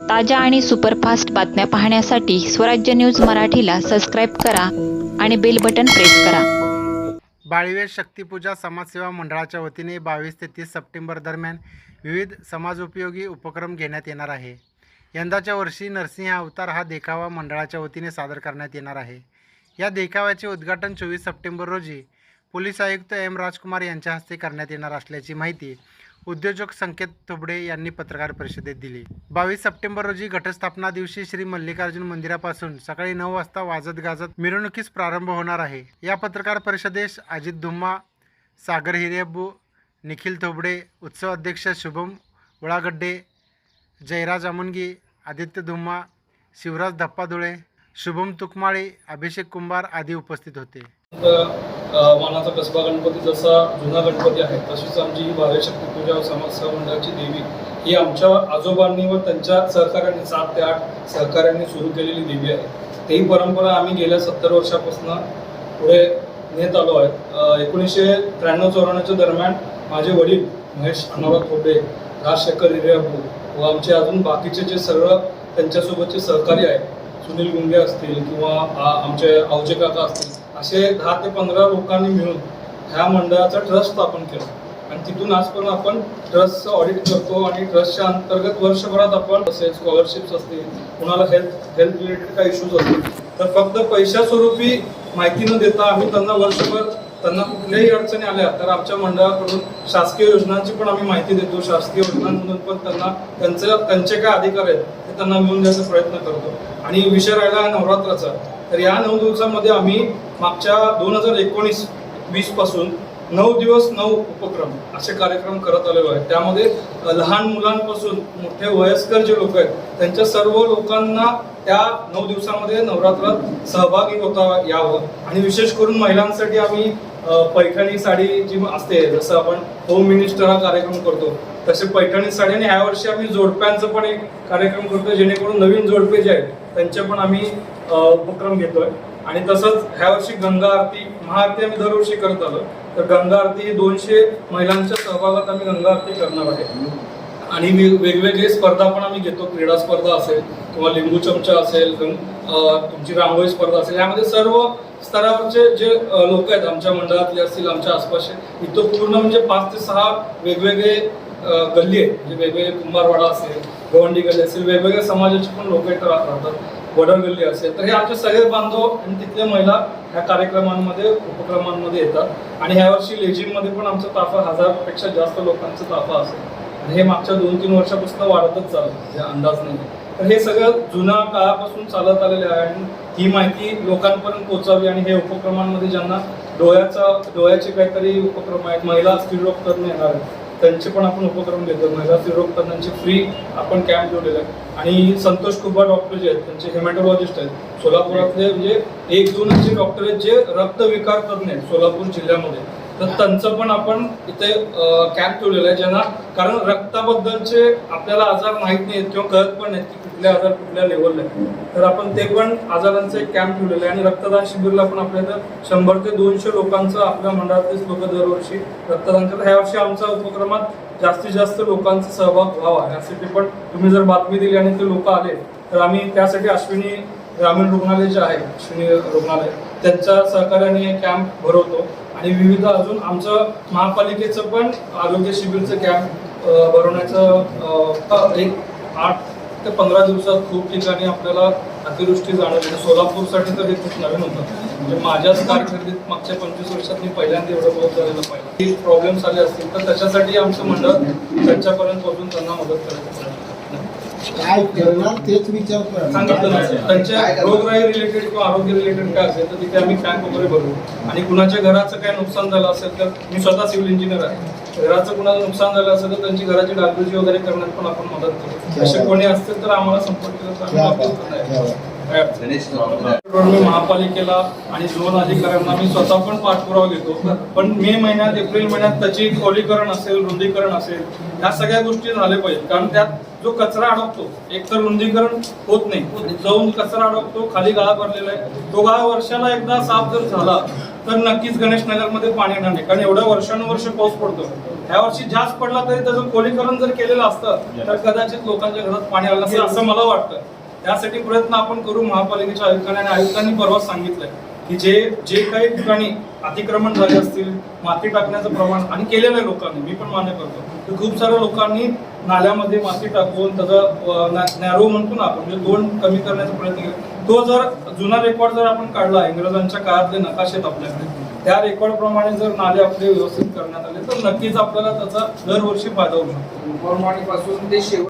ताज्या आणि सुपरफास्ट बातम्या पाहण्यासाठी स्वराज्य न्यूज मराठीला सबस्क्राईब करा आणि बेल बटन प्रेस करा. बाळीवे शक्तिपूजा समाजसेवा मंडळाच्या वतीने बावीस ते तीस सप्टेंबर दरम्यान विविध समाजोपयोगी उपक्रम घेण्यात येणार आहे. यंदाच्या वर्षी नरसिंह अवतार हा देखावा मंडळाच्या वतीने सादर करण्यात येणार आहे. या देखाव्याचे उद्घाटन चोवीस सप्टेंबर रोजी पोलीस आयुक्त एम राजकुमार यांच्या हस्ते करण्यात येणार असल्याची माहिती उद्योजक संकेत थोबडे यांनी पत्रकार परिषदेत दिली. बावीस सप्टेंबर रोजी घटस्थापना दिवशी श्री मल्लिकार्जुन मंदिरापासून सकाळी नऊ वाजता वाजत गाजत मिरवणुकीस प्रारंभ होणार आहे. या पत्रकार परिषदेस अजित धुम्मा सागर हिरेबू निखिल थोबडे उत्सव अध्यक्ष शुभम उळागड्डे जयराज अमुनगी आदित्य धुम्मा शिवराज धप्पादुळे शुभम तुकमाळे अभिषेक कुंभार आदी उपस्थित होते. मानाचा कसबा गणपती जसा जुना गणपती आहे तशीच आमची ही बाह्य पूजा समाजसेवा मंडळाची देवी ही आमच्या आजोबांनी व त्यांच्या सहकार्याने सात ते आठ सहकार्यांनी सुरू केलेली देवी आहे. तेही परंपरा आम्ही गेल्या सत्तर वर्षापासून पुढे नेत आलो आहे. एकोणीसशे त्र्याण्णव चौऱ्याण्णवच्या दरम्यान माझे वडील महेश अनोरा थोपे राजशेखर हिरेअब्बू व आमचे अजून बाकीचे जे सर्व त्यांच्यासोबतचे सहकारी आहेत सुनील गुंगे असतील किंवा आमचे आवजे काका असतील असे दहा ते पंधरा लोकांनी मिळून ह्या मंडळाचा ट्रस्ट स्थापन केला. आणि तिथून आजपर्यंत आपण ट्रस्टचं ऑडिट करतो आणि ट्रस्टच्या अंतर्गत वर्षभरात आपण तसेच स्कॉलरशिप्स असतील कुणाला हेल्थ हेल्थ रिलेटेड काही इश्यूज असतील तर फक्त पैशा स्वरूपी माहिती न देता आम्ही त्यांना वर्षभर त्यांना कुठल्याही अडचणी आल्या तर आमच्या मंडळाकडून शासकीय योजनांची पण आम्ही माहिती देतो. शासकीय योजनांमधून पण त्यांना त्यांचे त्यांचे काय अधिकार आहेत ते त्यांना मिळून द्यायचा प्रयत्न करतो. आणि विषय राहिला नवरात्राचा. तर या नऊ दिवसामध्ये आम्ही मागच्या दोन हजार एकोणीस वीसपासून नऊ दिवस नऊ उपक्रम असे कार्यक्रम करत आलेलो आहे. त्यामध्ये लहान मुलांपासून मोठे वयस्कर जे लोक आहेत त्यांच्या सर्व लोकांना त्या नऊ दिवसामध्ये नवरात्रात सहभागी होता यावं. आणि विशेष करून महिलांसाठी आम्ही पैठणी साडी जी असते जसं आपण होम मिनिस्टर हा कार्यक्रम करतो तसे पैठणी साडी आणि ह्या वर्षी आम्ही जोडप्यांचं पण एक कार्यक्रम करतो जेणेकरून नवीन जोडपे जे आहेत त्यांचे पण आम्ही उपक्रम घेतोय. आणि तसंच ह्या वर्षी गंगा आरती महाआरती आम्ही दरवर्षी करत आलो तर गंगा आरती ही दोनशे महिलांच्या सहभागात आम्ही गंगा आरती करणार आहे. आणि मी वेगवेगळे स्पर्धा पण आम्ही घेतो. क्रीडा स्पर्धा असेल किंवा लिंबू चमचा असेल तुमची रांगोळी स्पर्धा असेल यामध्ये सर्व स्तरावरचे जे लोक आहेत आमच्या मंडळातले असतील आमच्या आसपासचे इथं पूर्ण म्हणजे पाच ते सहा वेगवेगळे गल्ली आहेत. म्हणजे वेगवेगळे कुंभारवाडा असेल गवंडी गल्ली असेल वेगवेगळ्या समाजाचे पण लोक इथं राहतात. वडर गल्ली असेल. तर हे आमचे सगळे बांधव आणि तिथल्या महिला ह्या कार्यक्रमांमध्ये उपक्रमांमध्ये येतात. आणि ह्या वर्षी लेझिममध्ये पण आमचा ताफा हजारपेक्षा जास्त लोकांचा ताफा असेल. आणि हे मागच्या दोन तीन वर्षापासून वाढतच चाललं म्हणजे अंदाज नाही तर हे सगळं जुन्या काळापासून चालत आलेलं आहे आणि ही माहिती लोकांपर्यंत पोहोचावी आणि हे उपक्रमांमध्ये ज्यांना डोळ्याचा डोळ्याचे काहीतरी उपक्रम आहेत महिला स्त्रीरोग तज्ञ येणार आहेत त्यांचे पण आपण उपक्रम घेतो महिला स्त्रीरोग तज्ञांचे फ्री आपण कॅम्प ठेवलेले आहे. आणि संतोष कुबा डॉक्टर जे आहेत त्यांचे हेमॅटोलॉजिस्ट आहेत. सोलापुरातले म्हणजे एक दोनच जे डॉक्टर आहेत जे रक्तविकार तज्ञ आहेत सोलापूर जिल्ह्यामध्ये. तर त्यांचं पण आपण इथे कॅम्प ठेवलेलं आहे ज्यांना कारण रक्ताबद्दलचे आपल्याला आजार माहीत नाहीत किंवा कळत पण नाहीत की कुठले आजार कुठल्या लेवलला आहेत. तर आपण ते पण आजारांचे एक कॅम्प ठेवलेलं आहे आणि रक्तदान शिबिरला पण आपल्या इथं शंभर ते दोनशे लोकांचं आपल्या मंडळातलेच लोक दरवर्षी रक्तदान करतात. ह्या वर्षी आमच्या उपक्रमात जास्तीत जास्त लोकांचा सहभाग व्हावा यासाठी पण तुम्ही जर बातमी दिली आणि ते लोक आले तर आम्ही त्यासाठी अश्विनी ग्रामीण रुग्णालय जे आहे अश्विनी रुग्णालय त्यांच्या सहकार्याने कॅम्प भरवतो. आणि विविध अजून आमचं महापालिकेचं पण आरोग्य शिबिरचं कॅम्प भरवण्याचं एक आठ ते पंधरा दिवसात खूप ठिकाणी आपल्याला अतिवृष्टी जाणवली. सोलापूरसाठी तर हे खूप नवीन होतं. म्हणजे माझ्याच कारकिर्दीत मागच्या पंचवीस वर्षात मी पहिल्यांदा एवढं बहुत झालेलं पाहिजे प्रॉब्लेम्स आले असतील तर त्याच्यासाठी आमचं मंडळ त्यांच्यापर्यंत पोहोचून त्यांना मदत करायचं काय करणार तेच विचार त्यांच्या रोगराई रिलेटेड किंवा आरोग्य रिलेटेड काय असेल तर तिथे आम्ही कॅम्प वगैरे भरवू आणि कुणाच्या घराचं काय नुकसान झालं असेल तर मी स्वतः सिव्हिल इंजिनियर आहे. घराचं कुणाचं नुकसान झालं असेल तर त्यांची घराची डागडुजी वगैरे करण्यात पण आपण मदत करू. असे कोणी असतील तर आम्हाला संपर्क केला तर आम्ही मदत करणार. मी महापालिकेला आणि झोन अधिकाऱ्यांना मी स्वतः पण पाठपुरावा घेतो. पण मे महिन्यात एप्रिल महिन्यात त्याची खोलीकरण असेल रुंदीकरण असेल ह्या सगळ्या गोष्टी झाल्या पाहिजेत. कारण त्यात जो कचरा अडकतो एक तर रुंदीकरण होत नाही. जाऊन कचरा अडकतो खाली गाळा भरलेला आहे. तो गाळा वर्षाला एकदा साफ जर झाला तर नक्कीच गणेश नगरमध्ये पाणी येणार नाही. कारण एवढ्या वर्षानुवर्ष पाऊस पडतो ह्या वर्षी जास्त पडला तरी त्याचं खोलीकरण जर केलेलं असतं तर कदाचित लोकांच्या घरात पाणी आलं नसेल असं मला वाटतं. त्यासाठी प्रयत्न आपण करू महापालिकेच्या आयुक्तांनी आणि आयुक्तांनी परवा सांगितलंय. की जे जे काही ठिकाणी अतिक्रमण झाले असतील माती टाकण्याचं प्रमाण आणि केलेलं आहे लोकांनी मी पण मान्य करतो की खूप साऱ्या लोकांनी नाल्यामध्ये माती टाकून त्याचा नॅरो म्हणतो ना आपण म्हणजे दोन कमी करण्याचा प्रयत्न केला. तो जर जुना रेकॉर्ड जर आपण काढला इंग्रजांच्या काळातले नकाशेत आपल्याकडे त्या रेकॉर्ड प्रमाणे जर नाले आपले व्यवस्थित करण्यात आले तर नक्कीच आपल्याला त्याचा दरवर्षी फायदा होऊ शकतो. ते शेवट